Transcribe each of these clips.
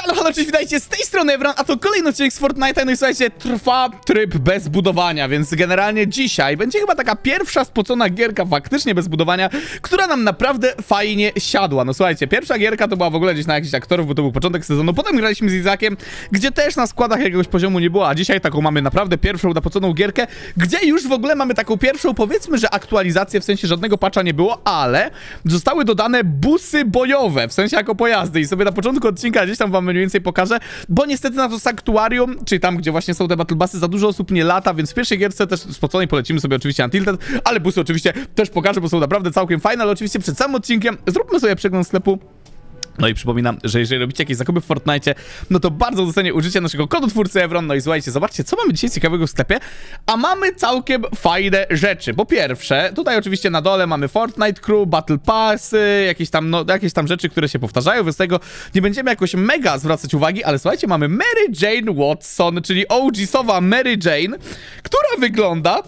Halo, halo, cześć, witajcie, z tej strony Evran, a to kolejny odcinek z Fortnite'a, no i słuchajcie, trwa tryb bez budowania, więc generalnie dzisiaj będzie chyba taka pierwsza spocona gierka faktycznie bez budowania, która nam naprawdę fajnie siadła. No słuchajcie, pierwsza gierka to była w ogóle gdzieś na jakichś aktorów, bo to był początek sezonu, potem graliśmy z Izakiem, gdzie też na składach jakiegoś poziomu nie było, a dzisiaj taką mamy naprawdę pierwszą napoconą gierkę, gdzie już w ogóle mamy taką pierwszą, powiedzmy, że aktualizację, w sensie żadnego patcha nie było, ale zostały dodane busy bojowe, w sensie jako pojazdy i sobie na początku odcinka gdzieś tam wam mniej więcej pokażę, bo niestety na to sanktuarium, czyli tam, gdzie właśnie są te battle busy, za dużo osób nie lata, więc w pierwszej gierce też spoconej polecimy sobie oczywiście Untilted, ale busy oczywiście też pokażę, bo są naprawdę całkiem fajne, ale oczywiście przed samym odcinkiem zróbmy sobie przegląd sklepu no i przypominam, że jeżeli robicie jakieś zakupy w Fortnite, no to bardzo docenię użycie naszego kodu twórcy Evron. No i słuchajcie, zobaczcie, co mamy dzisiaj ciekawego w sklepie. A mamy całkiem fajne rzeczy. Po pierwsze, tutaj oczywiście na dole mamy Fortnite Crew, Battle Passy, jakieś tam, no, jakieś tam rzeczy, które się powtarzają, więc tego nie będziemy jakoś mega zwracać uwagi, ale słuchajcie, mamy Mary Jane Watson, czyli OG-sowa Mary Jane, która wygląda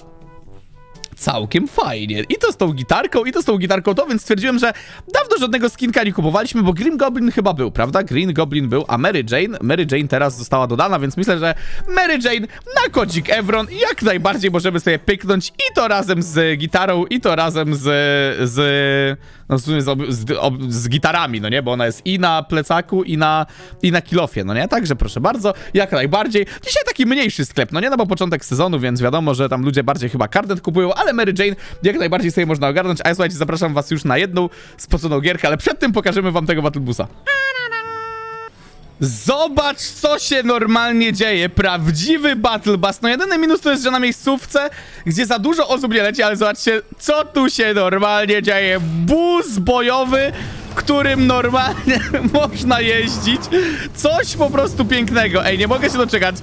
całkiem fajnie. I to z tą gitarką, i to z tą gitarką to, więc stwierdziłem, że dawno żadnego skinka nie kupowaliśmy, bo Green Goblin chyba był, prawda? Green Goblin był, a Mary Jane, Mary Jane teraz została dodana, więc myślę, że Mary Jane na kodzik Evron jak najbardziej możemy sobie pyknąć i to razem z gitarą, i to razem z, z no z, z, z gitarami, no nie? Bo ona jest i na plecaku, i na, i na kilofie, no nie? Także proszę bardzo, jak najbardziej. Dzisiaj taki mniejszy sklep, no nie? No bo początek sezonu, więc wiadomo, że tam ludzie bardziej chyba karnet kupują, ale Mary Jane jak najbardziej sobie można ogarnąć. A ja słuchajcie, zapraszam was już na jedną spoconą gierkę, ale przed tym pokażemy wam tego Battlebusa. Zobacz, co się normalnie dzieje. Prawdziwy Battle Bus. No jedyny minus to jest, że na miejscówce, gdzie za dużo osób nie leci, ale zobaczcie, co tu się normalnie dzieje. Bus bojowy, którym normalnie można jeździć. Coś po prostu pięknego. Ej, nie mogę się doczekać,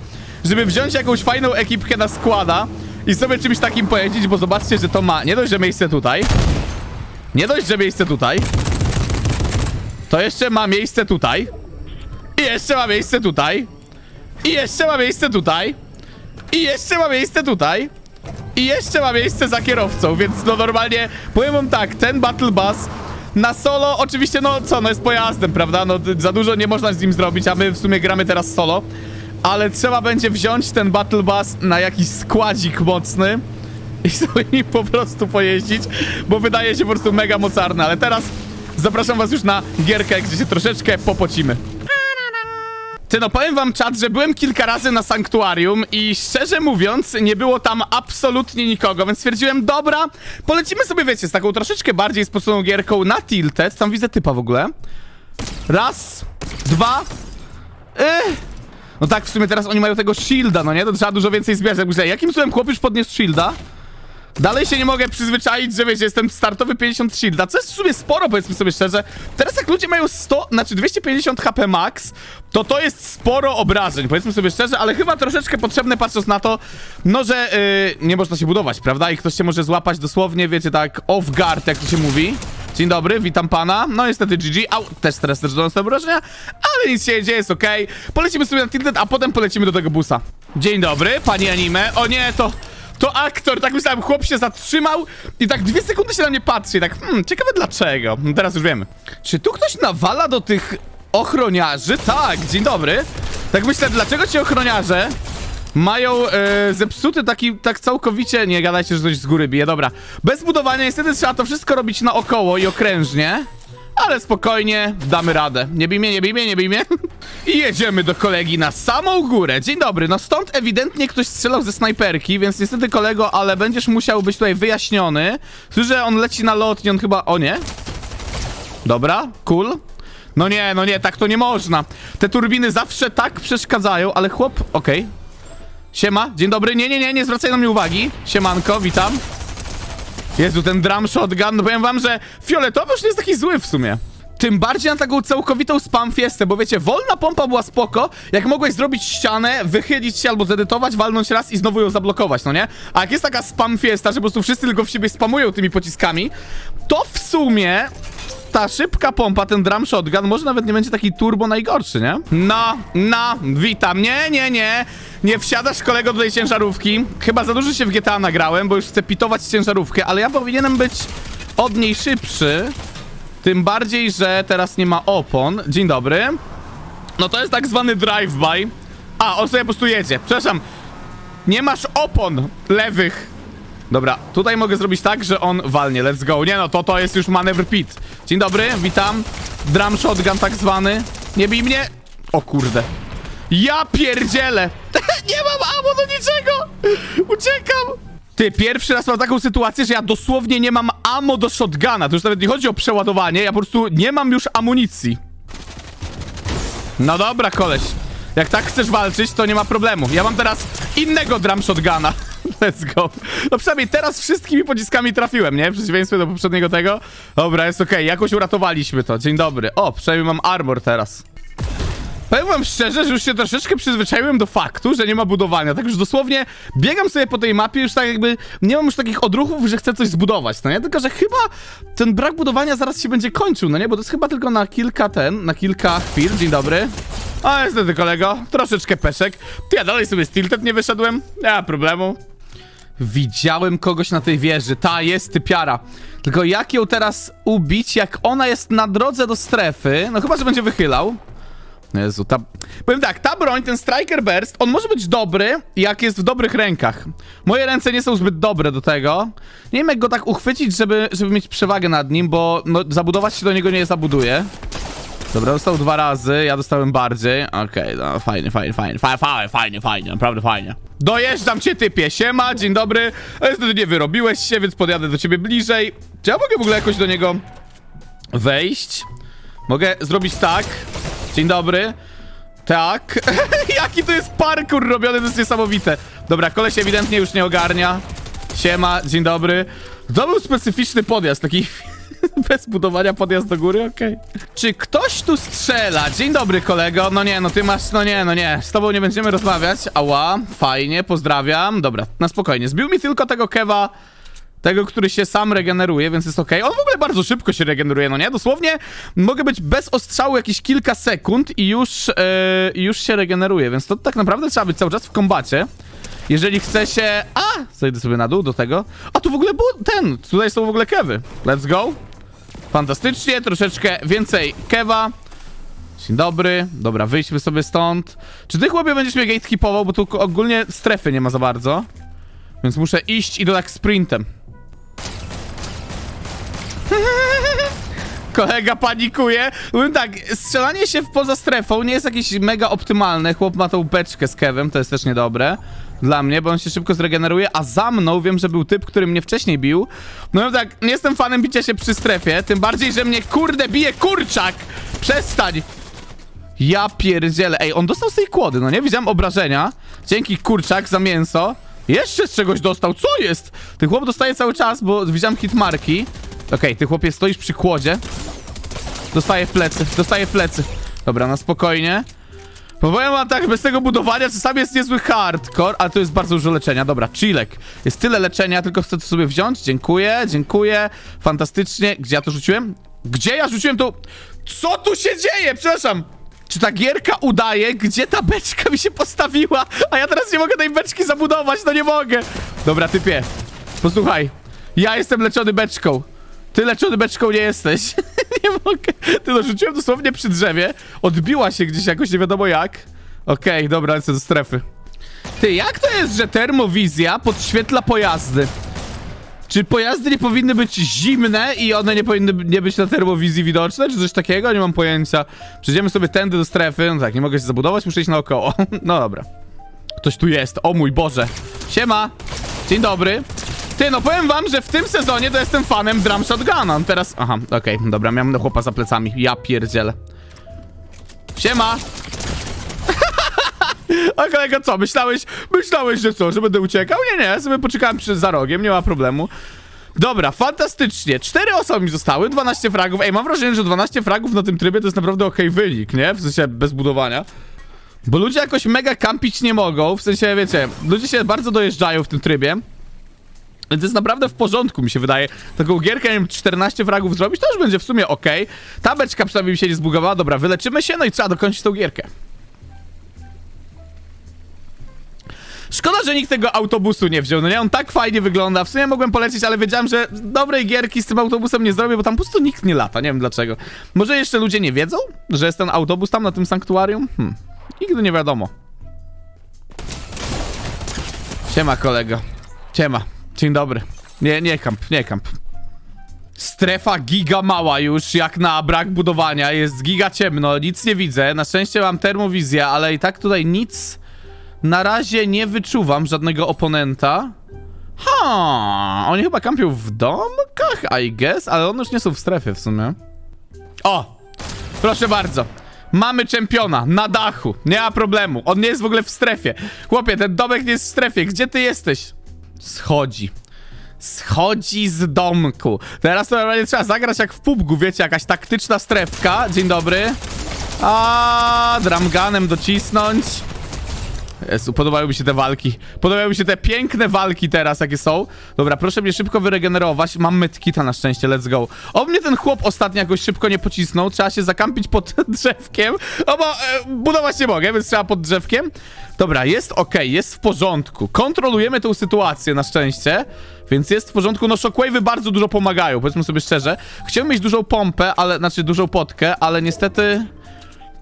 żeby wziąć jakąś fajną ekipkę na składa i sobie czymś takim pojeździć, bo zobaczcie, że to ma nie dość, że miejsce tutaj, nie dość, że miejsce tutaj, to jeszcze ma miejsce tutaj. I jeszcze ma miejsce tutaj. I jeszcze ma miejsce tutaj. I jeszcze ma miejsce tutaj. I jeszcze ma miejsce za kierowcą, więc no normalnie powiem wam tak, ten Battle Bus na solo, oczywiście no co, no jest pojazdem, prawda? No za dużo nie można z nim zrobić, a my w sumie gramy teraz solo. Ale trzeba będzie wziąć ten Battle Bus na jakiś składzik mocny i sobie nim po prostu pojeździć, bo wydaje się po prostu mega mocarny, ale teraz zapraszam was już na gierkę, gdzie się troszeczkę popocimy. Ty no powiem wam czat, że byłem kilka razy na sanktuarium i szczerze mówiąc nie było tam absolutnie nikogo, więc stwierdziłem, dobra, polecimy sobie, wiecie, z taką troszeczkę bardziej sposobną gierką na Tilted, tam widzę typa w ogóle. Raz, dwa, Ech. No tak, w sumie teraz oni mają tego shielda, no nie? To trzeba dużo więcej zbierać. Myślę, jakim cudem chłop już podniósł shielda? Dalej się nie mogę przyzwyczaić, że wiecie, jestem startowy 50 shielda, co jest w sumie sporo, powiedzmy sobie szczerze. Teraz jak ludzie mają 100, znaczy 250 HP max, to to jest sporo obrażeń, powiedzmy sobie szczerze, ale chyba troszeczkę potrzebne patrząc na to, no że yy, nie można się budować, prawda? I ktoś się może złapać dosłownie, wiecie, tak off guard, jak to się mówi. Dzień dobry, witam pana. No niestety GG, au, też teraz też dostałem obrażenia, ale nic się nie dzieje, jest okej. Polecimy sobie na Tilted, a potem polecimy do tego busa. Dzień dobry, pani anime. O nie, to... To aktor, tak myślałem, chłop się zatrzymał i tak dwie sekundy się na mnie patrzy i tak, hmm, ciekawe dlaczego. No teraz już wiemy. Czy tu ktoś nawala do tych ochroniarzy? Tak, dzień dobry. Tak myślę, dlaczego ci ochroniarze mają e, zepsuty taki, tak całkowicie, nie gadajcie, że coś z góry bije, dobra. Bez budowania niestety trzeba to wszystko robić naokoło i okrężnie. Ale spokojnie, damy radę. Nie bij mnie, nie bij mnie, nie bij mnie. I jedziemy do kolegi na samą górę. Dzień dobry, no stąd ewidentnie ktoś strzelał ze snajperki, więc niestety kolego, ale będziesz musiał być tutaj wyjaśniony. Słyszę, on leci na lotnie, on chyba... O nie? Dobra, cool. No nie, no nie, tak to nie można. Te turbiny zawsze tak przeszkadzają, ale chłop... Okej. Siema, dzień dobry. Nie, nie, nie, nie zwracaj na mnie uwagi. Siemanko, witam. Jezu, ten drum shotgun, no powiem wam, że fioletowy już nie jest taki zły w sumie. Tym bardziej na taką całkowitą spam fiestę, bo wiecie, wolna pompa była spoko, jak mogłeś zrobić ścianę, wychylić się albo zedytować, walnąć raz i znowu ją zablokować, no nie? A jak jest taka spam fiesta, że po prostu wszyscy tylko w siebie spamują tymi pociskami, to w sumie ta szybka pompa, ten drum shotgun, może nawet nie będzie taki turbo najgorszy, nie? No, no, witam. Nie, nie, nie. Nie wsiadasz kolego do tej ciężarówki. Chyba za dużo się w GTA nagrałem, bo już chcę pitować ciężarówkę, ale ja powinienem być od niej szybszy. Tym bardziej, że teraz nie ma opon. Dzień dobry. No to jest tak zwany drive-by. A, on sobie po prostu jedzie. Przepraszam. Nie masz opon lewych. Dobra, tutaj mogę zrobić tak, że on walnie. Let's go. Nie no, to to jest już manewr pit. Dzień dobry, witam. Drum shotgun tak zwany. Nie bij mnie. O kurde. Ja pierdzielę. Nie mam ammo do niczego. Uciekam. Ty, pierwszy raz mam taką sytuację, że ja dosłownie nie mam ammo do shotguna. To już nawet nie chodzi o przeładowanie, ja po prostu nie mam już amunicji. No dobra, koleś. Jak tak chcesz walczyć, to nie ma problemu. Ja mam teraz innego drum shotguna. Let's go. No przynajmniej teraz wszystkimi pociskami trafiłem, nie? W przeciwieństwie do poprzedniego tego. Dobra, jest okej. Jakoś uratowaliśmy to. Dzień dobry. O, przynajmniej mam armor teraz. Powiem wam szczerze, że już się troszeczkę przyzwyczaiłem do faktu, że nie ma budowania. Tak już dosłownie biegam sobie po tej mapie, już tak jakby nie mam już takich odruchów, że chcę coś zbudować, no nie? Tylko, że chyba ten brak budowania zaraz się będzie kończył, no nie? Bo to jest chyba tylko na kilka ten, na kilka chwil. Dzień dobry. A niestety kolego, troszeczkę peszek. Ty ja dalej sobie z tilted nie wyszedłem. Nie ma problemu. Widziałem kogoś na tej wieży. Ta jest typiara. Tylko jak ją teraz ubić, jak ona jest na drodze do strefy? No chyba, że będzie wychylał. Jezu, ta... Powiem tak, ta broń, ten Striker Burst, on może być dobry, jak jest w dobrych rękach. Moje ręce nie są zbyt dobre do tego. Nie wiem, jak go tak uchwycić, żeby, żeby mieć przewagę nad nim, bo no, zabudować się do niego nie zabuduje. Dobra, dostał dwa razy, ja dostałem bardziej. Okej, no fajnie, fajnie, fajnie, fajnie, fajnie, fajnie, naprawdę fajnie. Dojeżdżam cię, typie, siema, dzień dobry. Niestety nie wyrobiłeś się, więc podjadę do ciebie bliżej. Czy ja mogę w ogóle jakoś do niego wejść? Mogę zrobić tak. Dzień dobry. Tak. Jaki to jest parkour robiony, to jest niesamowite. Dobra, koleś ewidentnie już nie ogarnia. Siema, dzień dobry. To był specyficzny podjazd, taki bez budowania podjazd do góry, okej. Czy ktoś tu strzela? Dzień dobry, kolego. No nie, no ty masz, no nie, no nie. Z tobą nie będziemy rozmawiać. Ała, fajnie, pozdrawiam. Dobra, na spokojnie. Zbił mi tylko tego kewa tego, który się sam regeneruje, więc jest ok. On w ogóle bardzo szybko się regeneruje, no nie? Dosłownie mogę być bez ostrzału jakieś kilka sekund i już, e, już się regeneruje, więc to tak naprawdę trzeba być cały czas w kombacie. Jeżeli chce się... A! Zejdę sobie na dół do tego. A tu w ogóle był ten. Tutaj są w ogóle kewy. Let's go. Fantastycznie, troszeczkę więcej kewa. Dzień dobry. Dobra, wyjdźmy sobie stąd. Czy ty chłopie będziesz mnie gatekeepował, bo tu ogólnie strefy nie ma za bardzo. Więc muszę iść i to tak sprintem. Kolega panikuje. Powiem tak, strzelanie się poza strefą nie jest jakieś mega optymalne. Chłop ma tą beczkę z kewem, to jest też niedobre. Dla mnie, bo on się szybko zregeneruje, a za mną wiem, że był typ, który mnie wcześniej bił. No tak, nie jestem fanem bicia się przy strefie, tym bardziej, że mnie kurde bije kurczak! Przestań! Ja pierdzielę. Ej, on dostał z tej kłody, no nie? Widziałem obrażenia. Dzięki kurczak za mięso. Jeszcze z czegoś dostał. Co jest? Ten chłop dostaje cały czas, bo widziałem hitmarki. Okej, ty chłopie stoisz przy kłodzie. Dostaje w plecy, dostaje w plecy. Dobra, na spokojnie. Powiem wam tak, bez tego budowania czasami jest niezły hardcore, ale to jest bardzo dużo leczenia. Dobra, chillek. Jest tyle leczenia, tylko chcę to sobie wziąć. Dziękuję, dziękuję. Fantastycznie. Gdzie ja to rzuciłem? Gdzie ja rzuciłem to? Co tu się dzieje? Przepraszam. Czy ta gierka udaje, gdzie ta beczka mi się postawiła, a ja teraz nie mogę tej beczki zabudować, no nie mogę. Dobra, typie, posłuchaj, ja jestem leczony beczką. Ty leczony beczką nie jesteś. nie mogę. Ty no, rzuciłem dosłownie przy drzewie, odbiła się gdzieś jakoś, nie wiadomo jak. Okej, dobra, lecę do strefy. Ty, jak to jest, że termowizja podświetla pojazdy? Czy pojazdy nie powinny być zimne i one nie powinny nie być na termowizji widoczne, czy coś takiego? Nie mam pojęcia. Przejdziemy sobie tędy do strefy. No tak, nie mogę się zabudować, muszę iść naokoło. no dobra. Ktoś tu jest. O mój Boże. Siema. Dzień dobry. Ty, no powiem wam, że w tym sezonie to jestem fanem Drum Shotguna. Teraz... Aha, okej, dobra, miałem chłopa za plecami. Ja pierdzielę. Siema. A kolego, co, myślałeś, myślałeś, że co, że będę uciekał? Nie, nie, sobie poczekałem przy, za rogiem, nie ma problemu. Dobra, fantastycznie. Cztery osoby mi zostały, 12 fragów. Ej, mam wrażenie, że 12 fragów na tym trybie to jest naprawdę okej wynik, nie? W sensie bez budowania. Bo ludzie jakoś mega kampić nie mogą, w sensie, wiecie, ludzie się bardzo dojeżdżają w tym trybie. Więc jest naprawdę w porządku, mi się wydaje. Taką gierkę, nie wiem, 14 fragów zrobić, to już będzie w sumie okej. Ta beczka przynajmniej mi się nie zbugowała. Dobra, wyleczymy się, no i trzeba dokończyć tą gierkę. Szkoda, że nikt tego autobusu nie wziął, no nie? On tak fajnie wygląda. W sumie mogłem polecieć, ale wiedziałem, że dobrej gierki z tym autobusem nie zrobię, bo tam po prostu nikt nie lata. Nie wiem dlaczego. Może jeszcze ludzie nie wiedzą, że jest ten autobus tam na tym sanktuarium? Hmm. Nigdy nie wiadomo. Siema, kolego. Siema. Dzień dobry. Nie, nie kamp, nie kamp. Strefa giga mała już, jak na brak budowania. Jest giga ciemno, nic nie widzę. Na szczęście mam termowizję, ale i tak tutaj nic na razie nie wyczuwam żadnego oponenta. Ha, oni chyba kampią w domkach, I guess, ale one już nie są w strefie w sumie. O, proszę bardzo. Mamy czempiona na dachu, nie ma problemu. On nie jest w ogóle w strefie. Chłopie, ten domek nie jest w strefie. Gdzie ty jesteś? Schodzi. Schodzi z domku. Teraz to normalnie trzeba zagrać jak w pubgu, wiecie, jakaś taktyczna strefka. Dzień dobry. A, dramganem docisnąć. Jezu, podobają mi się te walki. Podobają mi się te piękne walki teraz, jakie są. Dobra, proszę mnie szybko wyregenerować. Mam medkita na szczęście, let's go. O mnie ten chłop ostatnio jakoś szybko nie pocisnął. Trzeba się zakampić pod drzewkiem. O, bo e, budować nie mogę, więc trzeba pod drzewkiem. Dobra, jest ok, jest w porządku. Kontrolujemy tą sytuację na szczęście. Więc jest w porządku. No, shockwave'y bardzo dużo pomagają, powiedzmy sobie szczerze. Chciałem mieć dużą pompę, ale, znaczy dużą potkę, ale niestety...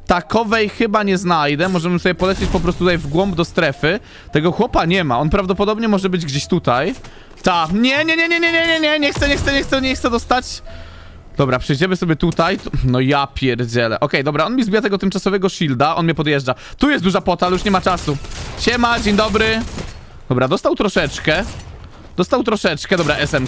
Takowej chyba nie znajdę. Możemy sobie polecieć po prostu tutaj w głąb do strefy. Tego chłopa nie ma. On prawdopodobnie może być gdzieś tutaj. Ta. Nie, nie, nie, nie, nie, nie, nie, nie, nie chcę, nie chcę, nie chcę, nie chcę dostać. Dobra, przejdziemy sobie tutaj. Tu- No ja pierdzielę. Okej, dobra, on mi zbija tego tymczasowego shielda. On mnie podjeżdża. Tu jest duża pota, ale już nie ma czasu. Siema, dzień dobry. Dobra, dostał troszeczkę. Dostał troszeczkę. Dobra, SM.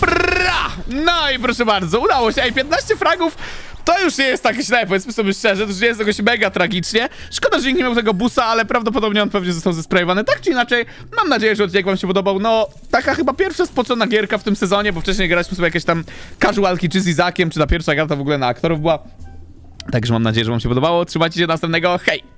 Pra! No i proszę bardzo, udało się. Ej, 15 fragów to już nie jest tak źle, powiedzmy sobie szczerze, to już nie jest jakoś mega tragicznie. Szkoda, że nikt nie miał tego busa, ale prawdopodobnie on pewnie został zesprayowany. Tak czy inaczej, mam nadzieję, że odcinek wam się podobał. No, taka chyba pierwsza spocona gierka w tym sezonie, bo wcześniej graliśmy sobie jakieś tam casualki czy z Izakiem, czy ta pierwsza gra w ogóle na aktorów była. Także mam nadzieję, że wam się podobało. Trzymajcie się do następnego. Hej!